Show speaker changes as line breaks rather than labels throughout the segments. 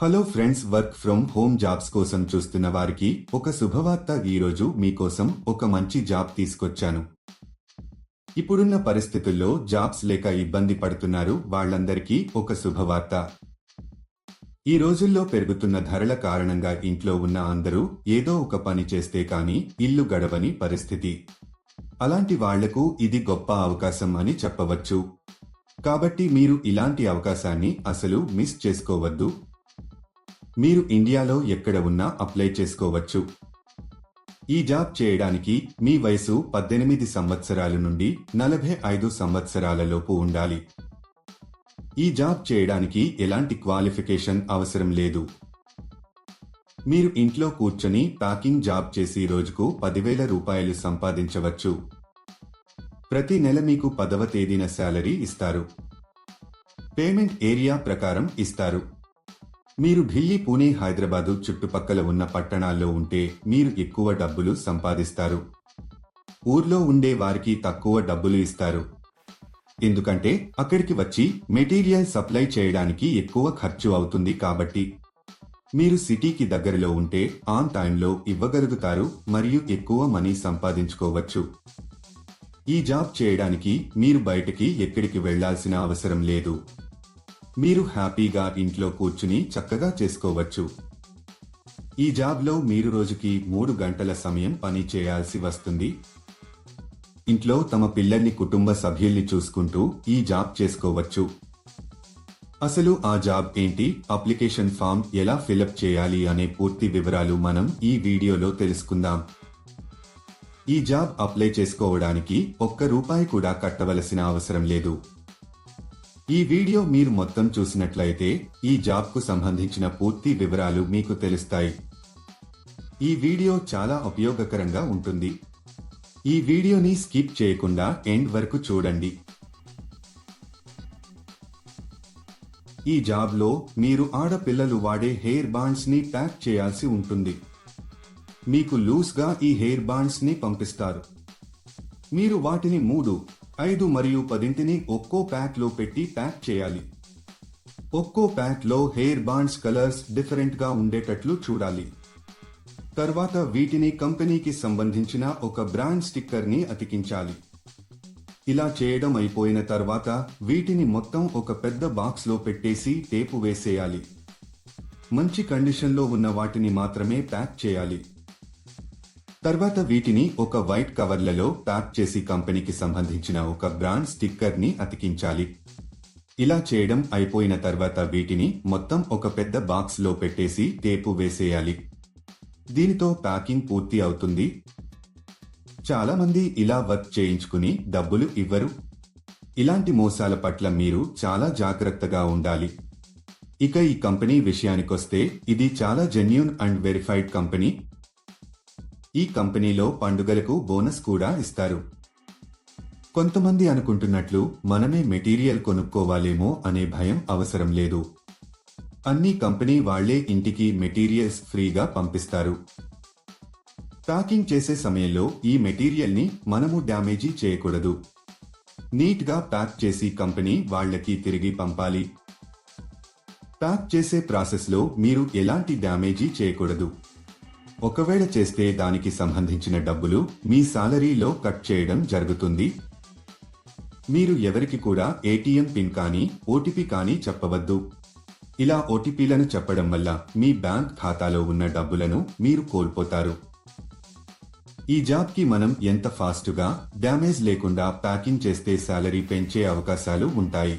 Hello friends work from home jobs కోసం చూస్తున్న వారికి ఒక శుభవార్త ఈరోజు మీకోసం ఒక మంచి జాబ్ తీసుకొచ్చాను. ఇప్పుడున్న పరిస్థితుల్లో జాబ్స్ లేక ఇబ్బంది పడుతున్నారు వాళ్ళందరికీ ఒక శుభవార్త. ఈ రోజుల్లో పెరుగుతున్న ధరల కారణంగా ఇంట్లో ఉన్న అందరూ ఏదో ఒక పని చేస్తే కానీ ఇల్లు గడవని పరిస్థితి. అలాంటి వాళ్ళకు ఇది గొప్ప అవకాశం అని చెప్పవచ్చు. కాబట్టి మీరు ఇలాంటి అవకాశాన్ని అసలు మిస్ చేసుకోవద్దు. మీరు ఇండియాలో ఎక్కడ ఉన్నా అప్లై చేసుకోవచ్చు. ఈ జాబ్ చేయడానికి మీ వయసు పద్దెనిమిది సంవత్సరాల నుండి నలభై ఐదు సంవత్సరాలలోపు ఉండాలి. ఈ జాబ్ చేయడానికి ఎలాంటి క్వాలిఫికేషన్ అవసరం లేదు. మీరు ఇంట్లో కూర్చొని ప్యాకింగ్ జాబ్ చేసి రోజుకు పదివేల రూపాయలు సంపాదించవచ్చు. ప్రతి నెల మీకు పదవ తేదీన శాలరీ ఇస్తారు. పేమెంట్ ఏరియా ప్రకారం ఇస్తారు. మీరు ఢిల్లీ పూణే హైదరాబాదు చుట్టుపక్కల ఉన్న పట్టణాల్లో ఉంటే మీరు ఎక్కువ డబ్బులు సంపాదిస్తారు. ఊర్లో ఉండే వారికి తక్కువ డబ్బులు ఇస్తారు. ఎందుకంటే అక్కడికి వచ్చి మెటీరియల్ సప్లై చేయడానికి ఎక్కువ ఖర్చు అవుతుంది కాబట్టి. మీరు సిటీకి దగ్గరలో ఉంటే ఆన్ టైంలో ఇవ్వగలుగుతారు మరియు ఎక్కువ మనీ సంపాదించుకోవచ్చు. ఈ జాబ్ చేయడానికి మీరు బయటికి ఎక్కడికి వెళ్ళాల్సిన అవసరం లేదు. మీరు హ్యాపీగా ఇంట్లో కూర్చుని చక్కగా చేసుకోవచ్చు. ఈ జాబ్లో మీరు రోజుకి మూడు గంటల సమయం పని చేయాల్సి వస్తుంది. ఇంట్లో తమ పిల్లల్ని కుటుంబ సభ్యుల్ని చూసుకుంటూ ఈ జాబ్ చేసుకోవచ్చు. అసలు ఆ జాబ్ ఏంటి? అప్లికేషన్ ఫామ్ ఎలా ఫిలప్ చేయాలి అనే పూర్తి వివరాలు మనం ఈ వీడియోలో తెలుసుకుందాం. ఈ జాబ్ అప్లై చేసుకోవడానికి ఒక్క రూపాయి కూడా కట్టవలసిన అవసరం లేదు. ఈ వీడియో మీరు మొత్తం చూసినట్లయితే ఈ జాబ్కు సంబంధించిన పూర్తి వివరాలు మీకు తెలుస్తాయి. ఈ వీడియో చాలా ఉపయోగకరంగా ఉంటుంది. ఈ వీడియోని స్కిప్ చేయకుండా ఎండ్ వరకు చూడండి. ఈ జాబ్లో మీరు ఆడపిల్లలు వాడే హెయిర్ బాండ్స్ని ప్యాక్ చేయాల్సి ఉంటుంది. మీకు లూజ్గా ఈ హెయిర్ బాండ్స్ని పంపిస్తారు. మీరు వాటిని మూడు ఐదు మరియు పదింటిని ఒక్కో ప్యాక్లో పెట్టి ప్యాక్ చేయాలి. ఒక్కో ప్యాక్లో హెయిర్ బాండ్స్ కలర్స్ డిఫరెంట్గా ఉండేటట్లు చూడాలి. తర్వాత వీటిని కంపెనీకి సంబంధించిన ఒక బ్రాండ్ స్టిక్కర్ని అతికించాలి. ఇలా చేయడం అయిపోయిన తర్వాత వీటిని మొత్తం ఒక పెద్ద బాక్స్లో పెట్టేసి టేపు వేసేయాలి. మంచి కండిషన్లో ఉన్న వాటిని మాత్రమే ప్యాక్ చేయాలి. తర్వాత వీటిని ఒక వైట్ కవర్లలో ప్యాక్ చేసి కంపెనీకి సంబంధించిన ఒక బ్రాండ్ స్టిక్కర్ని అతికించాలి. ఇలా చేయడం అయిపోయిన తర్వాత వీటిని మొత్తం ఒక పెద్ద బాక్స్లో పెట్టేసి టేపు వేసేయాలి. దీనితో ప్యాకింగ్ పూర్తి అవుతుంది. చాలా మంది ఇలా వర్క్ చేయించుకుని డబ్బులు ఇవ్వరు. ఇలాంటి మోసాల పట్ల మీరు చాలా జాగ్రత్తగా ఉండాలి. ఇక ఈ కంపెనీ విషయానికొస్తే ఇది చాలా జెన్యున్ అండ్ వెరిఫైడ్ కంపెనీ. ఈ కంపెనీలో పండుగలకు బోనస్ కూడా ఇస్తారు. కొంతమంది అనుకుంటున్నట్లు మనమే మెటీరియల్ కొనుక్కోవాలేమో అనే భయం అవసరం లేదు. అన్ని కంపెనీ వాళ్ళే ఇంటికి మెటీరియల్స్ ఫ్రీగా పంపిస్తారు. ప్యాకింగ్ చేసే సమయంలో ఈ మెటీరియల్ని మనము డ్యామేజీ చేయకూడదు. నీట్గా ప్యాక్ చేసి కంపెనీ వాళ్ళకి తిరిగి పంపాలి. ప్యాక్ చేసే ప్రాసెస్లో మీరు ఎలాంటి డ్యామేజీ చేయకూడదు. ఒకవేళ చేస్తే దానికి సంబంధించిన డబ్బులు మీ సాలరీలో కట్ చేయడం జరుగుతుంది. మీరు ఎవరికి కూడా ఏటీఎం పిన్ కానీ ఓటీపీ కానీ చెప్పవద్దు. ఇలా ఓటీపీలను చెప్పడం వల్ల మీ బ్యాంక్ ఖాతాలో ఉన్న డబ్బులను మీరు కోల్పోతారు. ఈ జాబ్కి మనం ఎంత ఫాస్ట్గా డ్యామేజ్ లేకుండా ప్యాకింగ్ చేస్తే శాలరీ పెంచే అవకాశాలు ఉంటాయి.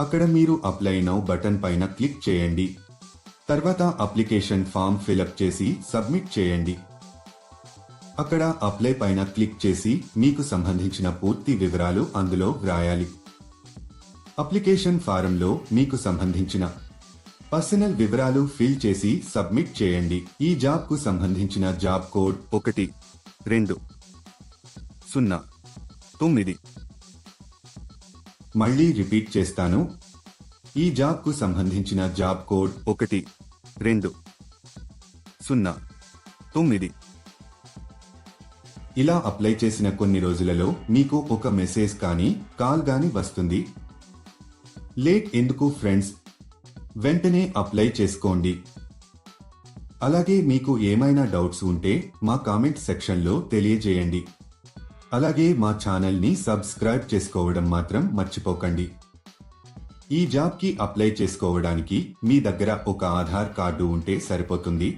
అక్కడ మీరు అప్లై నౌ బటన్ పైన క్లిక్ చేయండి. తర్వాత అప్లికేషన్ ఫామ్ ఫిలప్ చేసి సబ్మిట్ చేయండి. అక్కడ అప్లై పైన క్లిక్ చేసి మీకు సంబంధించిన పూర్తి వివరాలు అందులో వ్రాయాలి. అప్లికేషన్ ఫారంలో మీకు సంబంధించిన పర్సనల్ వివరాలు ఫిల్ చేసి సబ్మిట్ చేయండి. ఈ జాబ్కు సంబంధించిన జాబ్ కోడ్ ఒకటి రెండు సున్నా తొమ్మిది మళ్ళీ రిపీట్ చేస్తాను. ఈ జాబ్కు సంబంధించిన జాబ్ కోడ్ ఒకటి రెండు సున్నా తొమ్మిది. ఇలా అప్లై చేసిన కొన్ని రోజులలో మీకు ఒక మెసేజ్ కానీ కాల్ గాని వస్తుంది. లేట్ ఎందుకు ఫ్రెండ్స్? వెంటనే అప్లై చేసుకోండి. అలాగే మీకు ఏమైనా డౌట్స్ ఉంటే మా కామెంట్ సెక్షన్లో తెలియజేయండి. అలాగే మా ఛానల్ని సబ్స్క్రైబ్ చేసుకోవడం మాత్రం మర్చిపోకండి. ఈ జాబ్కి అప్లై చేసుకోవడానికి మీ దగ్గర ఒక ఆధార్ కార్డు ఉంటే సరిపోతుంది.